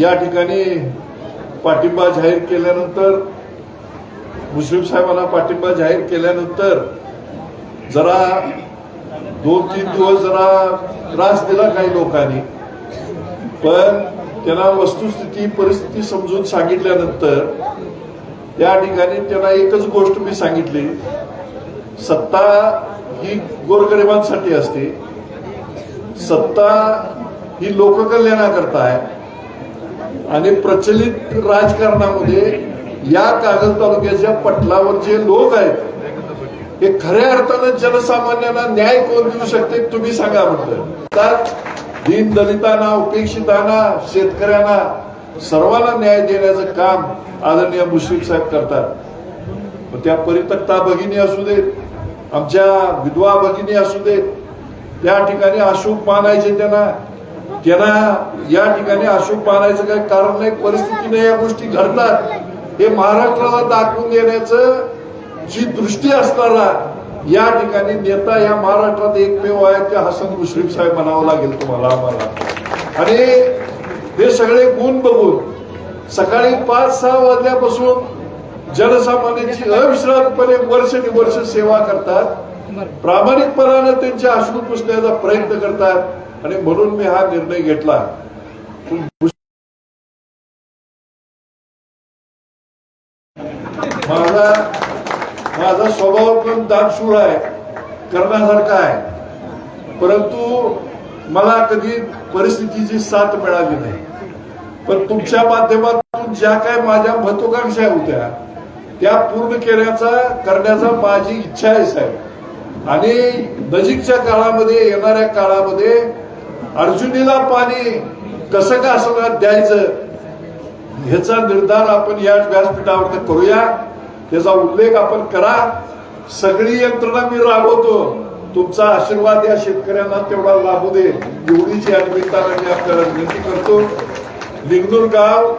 या ठिकाणी पाठिंबा जाहीर केल्यानंतर मुश्रीफ साहेबांना पाठिंबा जाहीर केल्यानंतर जरा दोन तीन दिवस जरा त्रास दिला काही लोकांनी. पण त्यांना वस्तुस्थिती परिस्थिती समजून सांगितल्यानंतर त्या ठिकाणी त्यांना एकच गोष्ट मी सांगितली. सत्ता ही गोरगरिबांसाठी असते. सत्ता ही लोककल्याणाकरता आहे. आणि प्रचलित राजकारणामध्ये या कागद तालुक्याच्या पटलावर जे लोक आहेत हे खऱ्या अर्थानं जनसामान्यांना न्याय कोण देऊ शकते तुम्ही सांगा म्हटलं. तर दीन दलितांना उपेक्षितांना शेतकऱ्यांना सर्वांना न्याय देण्याचं काम आदरणीय मुश्रीफ साहेब करतात. त्या परितक्ता भगिनी असू देत आमच्या विधवा भगिनी असू देत त्या ठिकाणी अशोक मानायचे त्यांना. त्यांना या ठिकाणी अशोक मानायचं काही कारण नाही परिस्थितीने या गोष्टी घडतात. हे महाराष्ट्राला दाखवून देण्याचं जी दृष्टी असणारा या ठिकाणी नेता या महाराष्ट्रात एकमेव आहे ते हसन मुश्रीफ साहेब म्हणावं लागेल तुम्हाला आम्हाला. आणि हे सगळे गुण बघून सकाळी पाच सहा वाजल्यापासून जनसामान्यांची अविश्रांतपणे वर्ष सेवा करतात. प्रामाणिकपणानं त्यांच्या अश्रू पुसण्याचा प्रयत्न करतात. आणि म्हणून मी हा निर्णय घेतला. माझा माझा स्वभाव पण दानशूर आहे करण्यासारखा आहे. परंतु मला कधी परिस्थितीची साथ मिळाली नाही. पण तुमच्या माध्यमातून ज्या काय माझ्या महत्वाकांक्षा होत्या त्या पूर्ण केल्याचा करण्याचा माझी इच्छा आहे साहेब. आणि नजीकच्या काळामध्ये येणाऱ्या काळामध्ये अर्जुनीला पाणी कसं का असं द्यायचं? ह्याचा निर्धार आपण या व्यासपीठावर करूया. त्याचा उल्लेख आपण करा. सगळी यंत्रणा मी राबवतो. तुमचा आशीर्वाद या शेतकऱ्यांना तेवढा लाभू दे. एवढीची अनिमित्तानं मी आपल्याला विनंती करतो. लिंगनूर गाव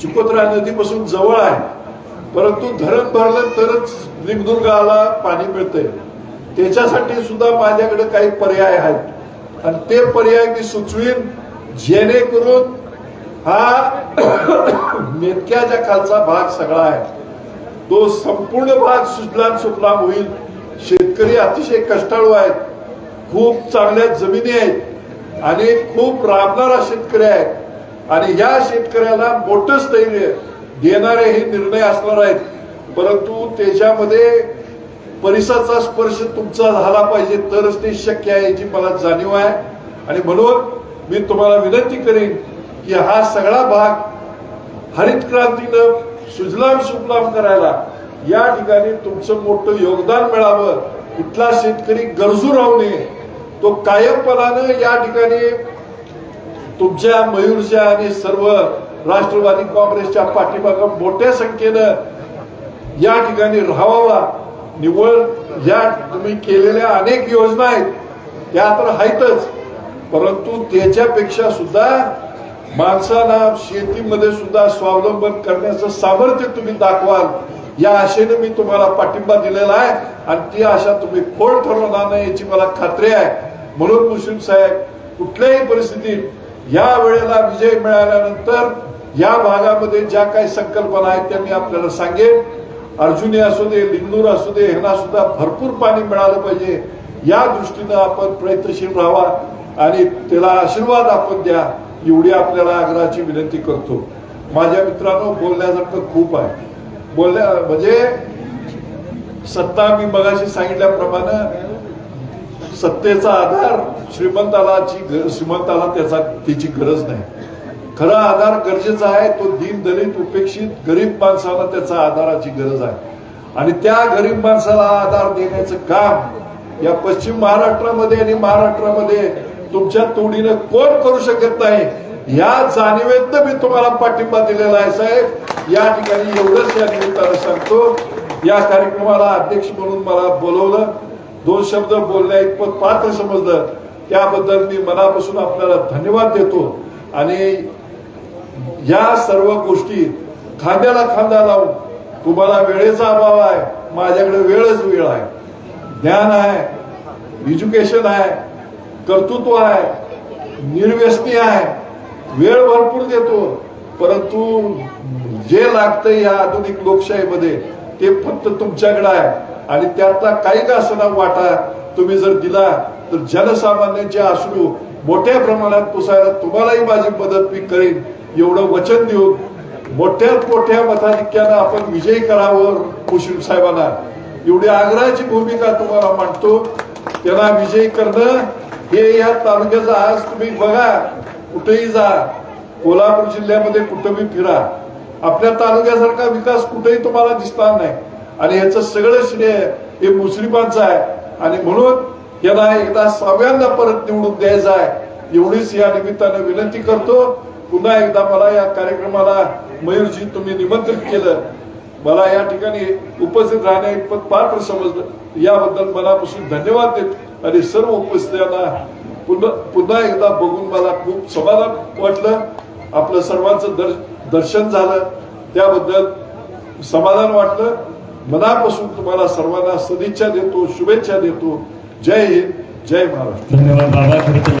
चिकोत्रा नदीपासून जवळ आहे. परंतु धरण भरलं तरच लिंगनूर गावाला पाणी मिळतंय. त्याच्यासाठी सुद्धा माझ्याकडे काही पर्याय आहेत. आणि ते पर्याय मी सुचवीन जेणेकरून हा मेतक्याच्या खालचा भाग सगळा आहे तो संपूर्ण भाग सुजलाम सुफलाम होईल शेतकरी अतिशय कष्टाळू आहेत खूप चांगल्या जमिनी आहेत आणि खूप राबणारा शेतकरी आहे आणि या शेतकऱ्याला मोठं स्थैर्य देणारे हे निर्णय असणार आहेत परंतु त्याच्यामध्ये परिसराचा स्पर्श तुमचा झाला पाहिजे तरच ते शक्य आहे याची मला जाणीव आहे. आणि म्हणून मी तुम्हाला विनंती करेन की हा सगळा भाग हरित क्रांतीनं सुजलाम सुफलाम करायला. या ठिकाणी तुमचं मोठं योगदान मिळावं. इथला शेतकरी गरजू राहू नये. तो कायमपणानं या ठिकाणी तुमच्या मयूरच्या आणि सर्व राष्ट्रवादी काँग्रेसच्या पाठीमागं मोठ्या संख्येनं या ठिकाणी राहावा निव्वळ ज्या तुम्ही केलेल्या अनेक योजना आहेत त्या तर आहेतच. परंतु त्याच्यापेक्षा सुद्धा माणसाला शेतीमध्ये सुद्धा स्वावलंबन करण्याचं सामर्थ्य तुम्ही दाखवाल या आशेने मी तुम्हाला पाठिंबा दिलेला आहे आणि ती आशा तुम्ही खोड ठरवणार नाही याची मला खात्री आहे. म्हणून मुस्लिम साहेब कुठल्याही परिस्थितीत या वेळेला विजय मिळाल्यानंतर या भागामध्ये ज्या काही संकल्पना आहेत त्या मी आपल्याला सांगेन. अर्जुनी असू दे लिंगनूर असू दे ह्यांना सुद्धा भरपूर पाणी मिळालं पाहिजे. या दृष्टीनं आपण प्रयत्नशील राहावा आणि त्याला आशीर्वाद आपण द्या एवढी आपल्याला आग्रहाची विनंती करतो. माझ्या मित्रांनो बोलण्यासारखं खूप आहे. बोलण्या म्हणजे सत्ता मी मगाशी सांगितल्याप्रमाणे सत्तेचा आधार श्रीमंतालाची श्रीमंताला त्याचा त्याची गरज नाही. खरा आधार गरजेचा आहे तो दीन दलित उपेक्षित गरीब माणसाला त्याचा आधाराची गरज आहे. आणि त्या गरीब माणसाला आधार देण्याचं काम या पश्चिम महाराष्ट्रामध्ये आणि महाराष्ट्रामध्ये तुमच्या तोडीनं कोण करू शकत नाही या जाणीवेतनं मी तुम्हाला पाठिंबा दिलेला आहे साहेब. या ठिकाणी एवढंच या निमित्तानं सांगतो. या कार्यक्रमाला अध्यक्ष म्हणून मला बोलवलं. दोन शब्द बोलण्या इतपत पात्र समजलं. त्याबद्दल मी मनापासून आपल्याला धन्यवाद देतो. आणि या सर्व गोष्टी खांद्याला खांदा लावून तुम्हाला वेळेचा अभाव आहे माझ्याकडे वेळच वेळ आहे. ज्ञान आहे एज्युकेशन आहे कर्तृत्व आहे निर्व्यसनी आहे वेळ भरपूर देतो. परंतु जे लागतं या आधुनिक लोकशाहीमध्ये ते फक्त तुमच्याकडे आहे. आणि त्यातला काही का असना वाटा तुम्ही जर दिला तर जनसामान्यांचे अश्रू मोठ्या प्रमाणात पुसायला तुम्हालाही माझी मदत मी करेन. एवढं वचन देऊन मोठ्या मोठ्या मताधिक्यानं आपण विजयी करावं मुश्रीफ साहेबांना. एवढी आग्रहाची भूमिका तुम्हाला मांडतो. त्यांना विजयी करणं हे या तालुक्याचं आज तुम्ही बघा. कुठेही जा. कोल्हापूर जिल्ह्यामध्ये कुठंही फिरा. आपल्या तालुक्यासारखा विकास कुठेही तुम्हाला दिसणार नाही. आणि याचं सगळं श्रेय हे मुश्रीफांचं आहे. आणि म्हणून यांना एकदा सहाव्यांदा परत निवडून द्यायचं आहे. एवढीच या निमित्तानं विनंती करतो. पुन्हा एकदा मला या कार्यक्रमाला मयूरजी तुम्ही निमंत्रित केलं. मला या ठिकाणी उपस्थित राहण्या इतपत पात्र समजलं याबद्दल मनापासून धन्यवाद देत आणि सर्व उपस्थितांना पुन्हा पुन्हा एकदा बघून मला खूप समाधान वाटलं. आपलं सर्वांचं दर दर्शन झालं. त्याबद्दल समाधान वाटलं. मनापासून तुम्हाला सर्वांना सदिच्छा देतो शुभेच्छा देतो. जय हिंद जय महाराष्ट्र. धन्यवाद